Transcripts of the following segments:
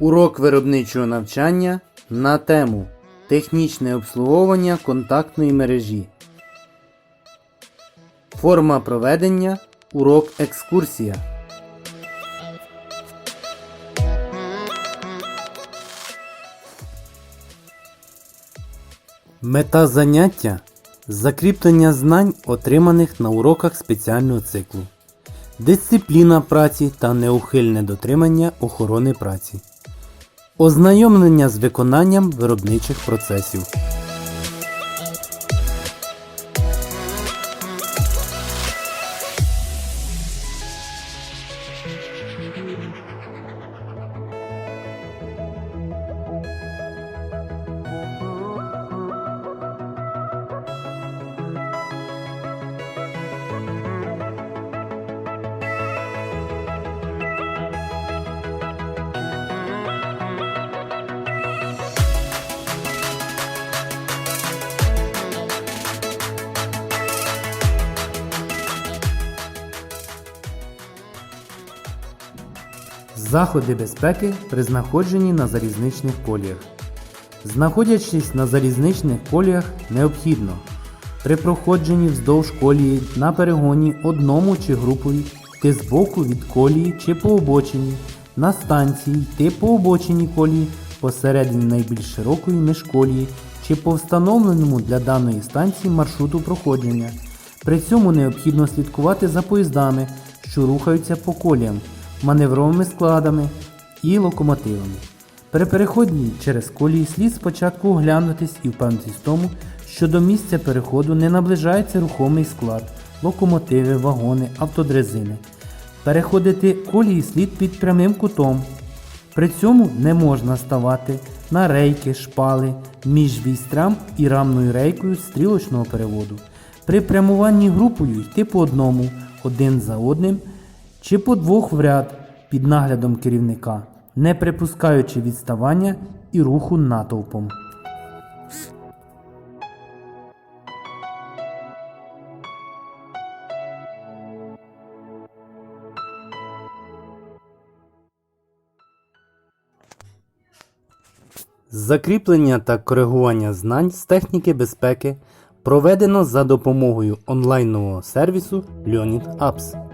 Урок виробничого навчання на тему Технічне обслуговування контактної мережі. Форма проведення урок екскурсія. Мета заняття закріплення знань, отриманих на уроках спеціального циклу, дисципліна праці та неухильне дотримання охорони праці, ознайомлення з виконанням виробничих процесів. Заходи безпеки при знаходженні на залізничних коліях. Знаходячись на залізничних коліях, необхідно при проходженні вздовж колії на перегоні одному чи групою йти збоку від колії чи по обочині, на станції йти по обочині колії посередині найбільш широкої між чи по встановленому для даної станції маршруту проходження. При цьому необхідно слідкувати за поїздами, що рухаються по коліям, маневровими складами і локомотивами. При переході через колії слід спочатку оглянутись і впевнитись в тому, що до місця переходу не наближається рухомий склад, локомотиви, вагони, автодрезини. Переходити колії слід під прямим кутом. При цьому не можна ставати на рейки, шпали між вістрям і рамною рейкою стрілочного переводу. При прямуванні групою йти по одному, один за одним чи по двох в ряд під наглядом керівника, не припускаючи відставання і руху натовпом. Закріплення та коригування знань з техніки безпеки проведено за допомогою онлайнового сервісу Leonid Apps.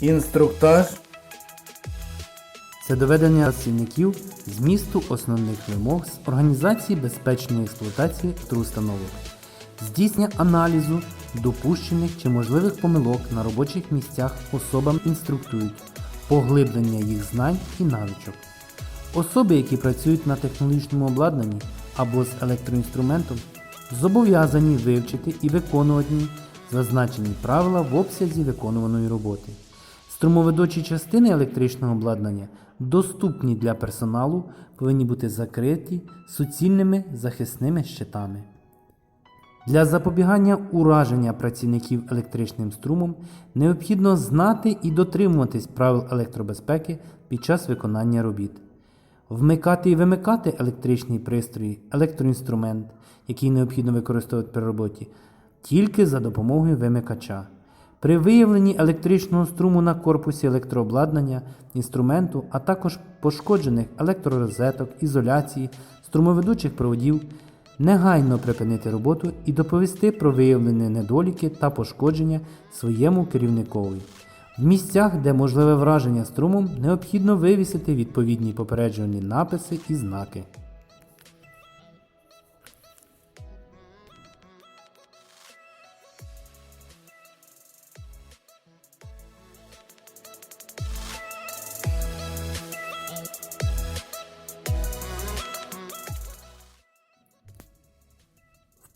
Інструктаж це доведення працівників змісту основних вимог з організації безпечної експлуатації електроустановок, здійснення аналізу допущених чи можливих помилок на робочих місцях особам інструктують, поглиблення їх знань і навичок. Особи, які працюють на технологічному обладнанні або з електроінструментом, зобов'язані вивчити і виконувати зазначені правила в обсязі виконуваної роботи. Струмоведучі частини електричного обладнання, доступні для персоналу, повинні бути закриті суцільними захисними щитами. Для запобігання ураження працівників електричним струмом необхідно знати і дотримуватись правил електробезпеки під час виконання робіт. Вмикати і вимикати електричні пристрої, електроінструмент, який необхідно використовувати при роботі, тільки за допомогою вимикача. При виявленні електричного струму на корпусі електрообладнання, інструменту, а також пошкоджених електророзеток, ізоляції, струмоведучих проводів, негайно припинити роботу і доповісти про виявлені недоліки та пошкодження своєму керівникові. В місцях, де можливе враження струмом, необхідно вивісити відповідні попереджувальні написи і знаки.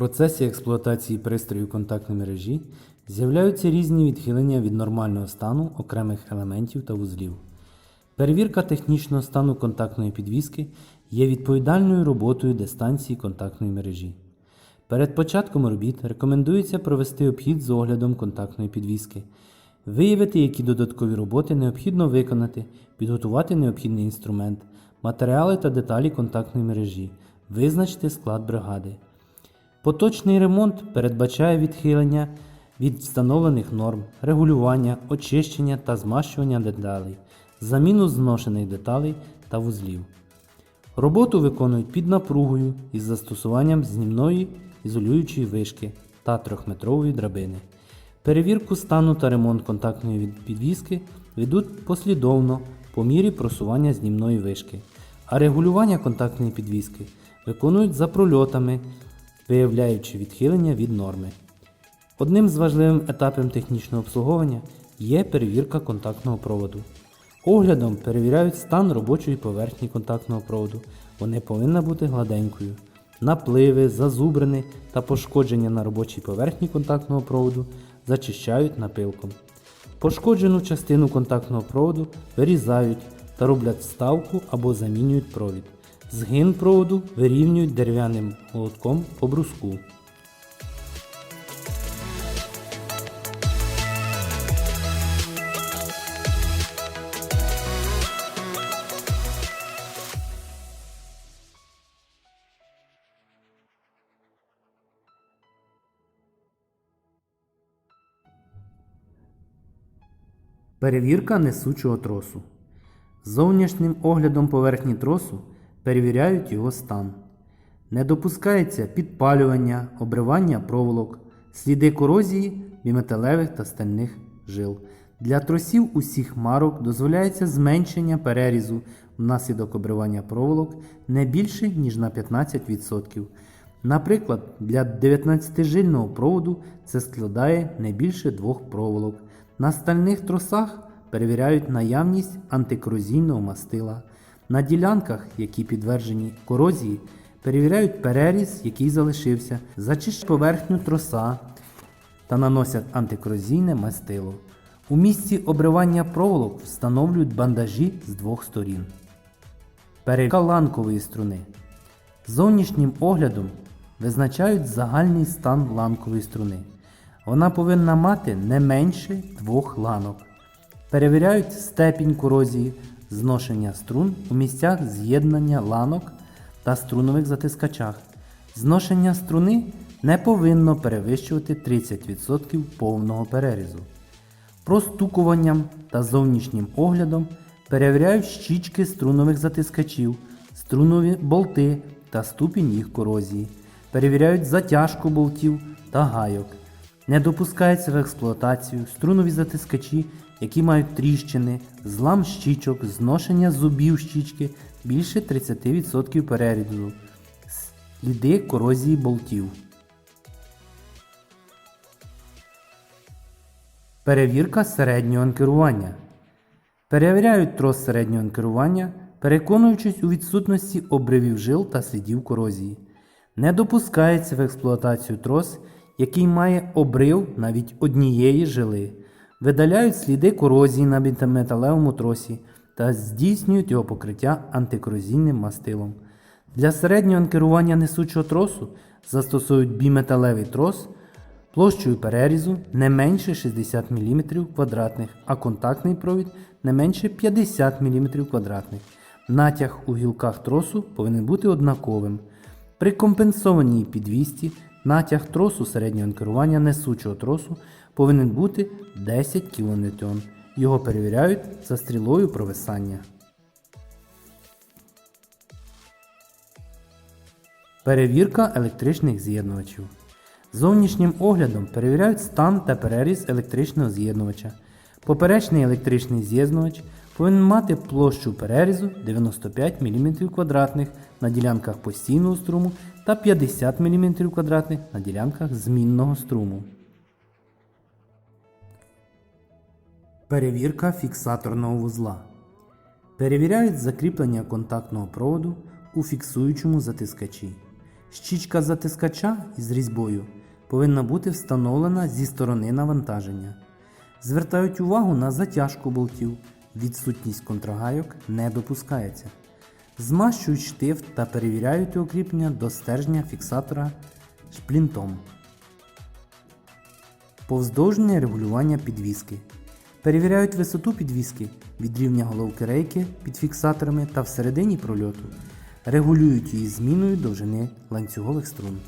Процесі експлуатації пристроїв контактної мережі з'являються різні відхилення від нормального стану окремих елементів та вузлів. Перевірка технічного стану контактної підвіски є відповідальною роботою дистанції контактної мережі. Перед початком робіт рекомендується провести обхід з оглядом контактної підвіски, виявити, які додаткові роботи необхідно виконати, підготувати необхідний інструмент, матеріали та деталі контактної мережі, визначити склад бригади. Поточний ремонт передбачає відхилення від встановлених норм, регулювання, очищення та змащування деталей, заміну зношених деталей та вузлів. Роботу виконують під напругою із застосуванням знімної ізолюючої вишки та трьохметрової драбини. Перевірку стану та ремонт контактної підвіски ведуть послідовно по мірі просування знімної вишки, а регулювання контактної підвіски виконують за прольотами, виявляючи відхилення від норми. Одним з важливим етапів технічного обслуговування є перевірка контактного проводу. Оглядом перевіряють стан робочої поверхні контактного проводу. Вони повинна бути гладенькою. Напливи, зазубрини та пошкодження на робочій поверхні контактного проводу зачищають напилком. Пошкоджену частину контактного проводу вирізають та роблять вставку або замінюють провід. Згин проводу вирівнюють дерев'яним молотком по бруску. Перевірка несучого тросу. Зовнішнім оглядом поверхні тросу перевіряють його стан. Не допускається підпалювання, обривання проволок, сліди корозії біметалевих та стальних жил. Для тросів усіх марок дозволяється зменшення перерізу внаслідок обривання проволок не більше, ніж на 15%. Наприклад, для 19-жильного проводу це складає не більше двох проволок. На стальних тросах перевіряють наявність антикорозійного мастила. На ділянках, які підтверджені корозії, перевіряють переріз, який залишився, зачищають поверхню троса та наносять антикорозійне мастило. У місці обривання проволок встановлюють бандажі з двох сторін. Перевірка ланкової струни. Зовнішнім оглядом визначають загальний стан ланкової струни. Вона повинна мати не менше двох ланок. Перевіряють степінь корозії, зношення струн у місцях з'єднання ланок та струнових затискачах. Зношення струни не повинно перевищувати 30% повного перерізу. Простукуванням та зовнішнім оглядом перевіряють щічки струнових затискачів, струнові болти та ступінь їх корозії, перевіряють затяжку болтів та гайок. Не допускається в експлуатацію струнові затискачі, які мають тріщини, злам щічок, зношення зубів щічки більше 30% перерізу, сліди корозії болтів. Перевірка середнього анкерування. Перевіряють трос середнього анкерування, переконуючись у відсутності обривів жил та слідів корозії. Не допускається в експлуатацію трос, який має обрив навіть однієї жили. Видаляють сліди корозії на металевому тросі та здійснюють його покриття антикорозійним мастилом. Для середнього анкерування несучого тросу застосують біметалевий трос площею перерізу не менше 60 мм квадратних, а контактний провід не менше 50 мм квадратних. Натяг у гілках тросу повинен бути однаковим. При компенсованій підвісті натяг тросу середнього анкерування несучого тросу повинен бути 10 кН. Його перевіряють за стрілою провисання. Перевірка електричних з'єднувачів. Зовнішнім оглядом перевіряють стан та переріз електричного з'єднувача. Поперечний електричний з'єднувач повинен мати площу перерізу 95 мм на ділянках постійного струму та 50 мм на ділянках змінного струму. Перевірка фіксаторного вузла. Перевіряють закріплення контактного проводу у фіксуючому затискачі. Щічка затискача із різьбою повинна бути встановлена зі сторони навантаження. Звертають увагу на затяжку болтів. Відсутність контрагайок не допускається. Змащують штифт та перевіряють укріплення до стержня фіксатора шплінтом. Повздовжне регулювання підвіски. Перевіряють висоту підвіски від рівня головки рейки під фіксаторами та всередині прольоту. Регулюють її зміною довжини ланцюгових струн.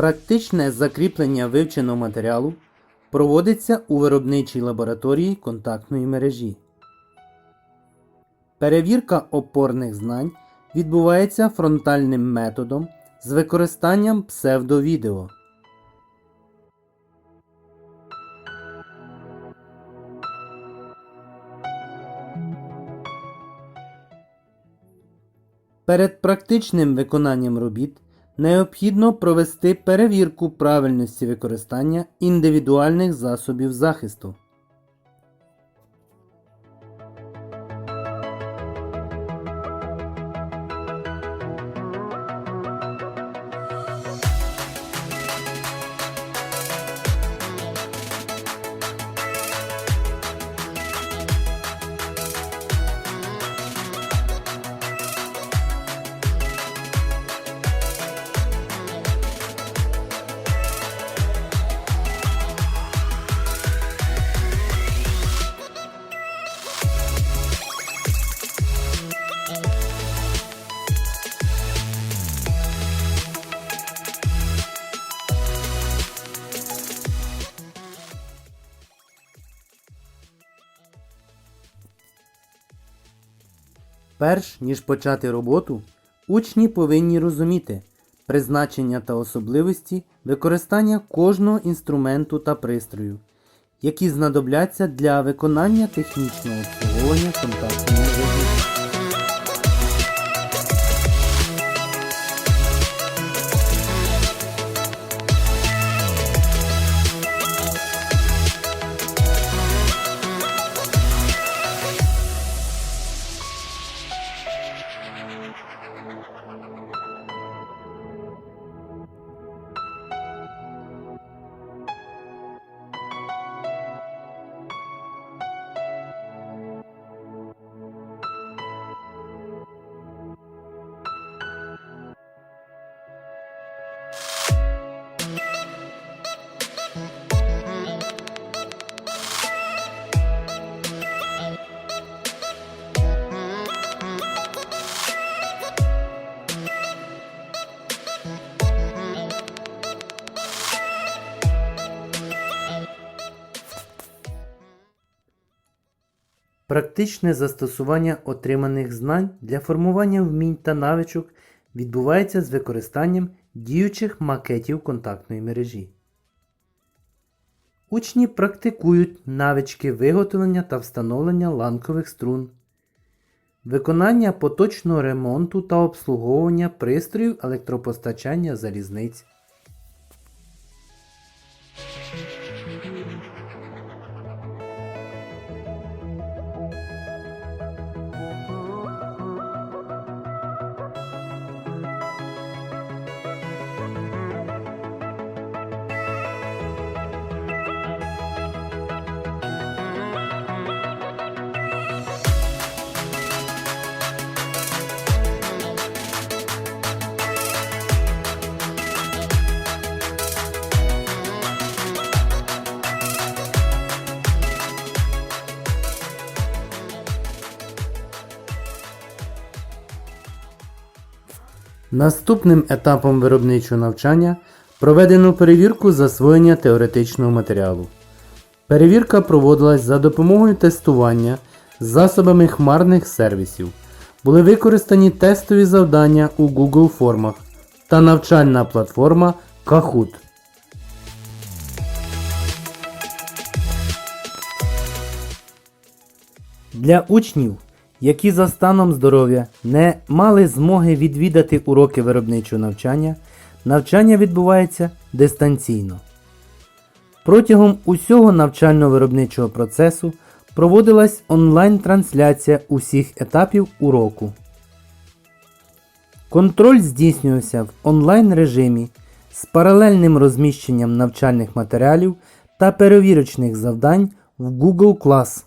Практичне закріплення вивченого матеріалу проводиться у виробничій лабораторії контактної мережі. Перевірка опорних знань відбувається фронтальним методом з використанням псевдовідео. Перед практичним виконанням робіт необхідно провести перевірку правильності використання індивідуальних засобів захисту. Перш ніж почати роботу, учні повинні розуміти призначення та особливості використання кожного інструменту та пристрою, які знадобляться для виконання технічного обслуговування контактного мережі. Практичне застосування отриманих знань для формування вмінь та навичок відбувається з використанням діючих макетів контактної мережі. Учні практикують навички виготовлення та встановлення ланкових струн, виконання поточного ремонту та обслуговування пристроїв електропостачання залізниць. Наступним етапом виробничого навчання проведено перевірку засвоєння теоретичного матеріалу. Перевірка проводилась за допомогою тестування засобами хмарних сервісів. Були використані тестові завдання у Google формах та навчальна платформа Kahoot. Для учнів, які за станом здоров'я не мали змоги відвідати уроки виробничого навчання, навчання відбувається дистанційно. Протягом усього навчально-виробничого процесу проводилась онлайн-трансляція усіх етапів уроку. Контроль здійснювався в онлайн режимі з паралельним розміщенням навчальних матеріалів та перевірочних завдань в Google Class.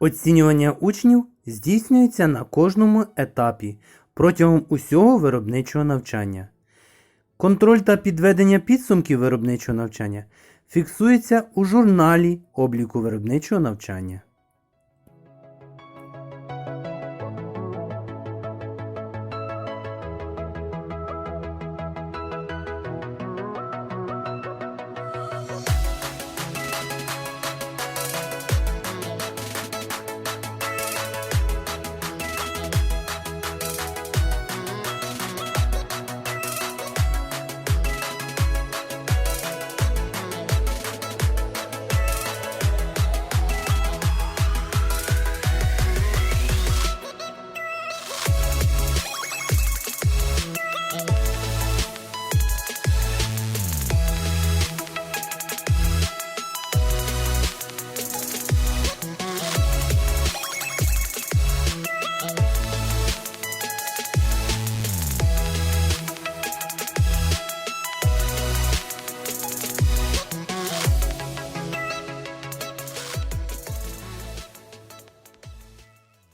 Оцінювання учнів здійснюється на кожному етапі протягом усього виробничого навчання. Контроль та підведення підсумків виробничого навчання фіксується у журналі обліку виробничого навчання.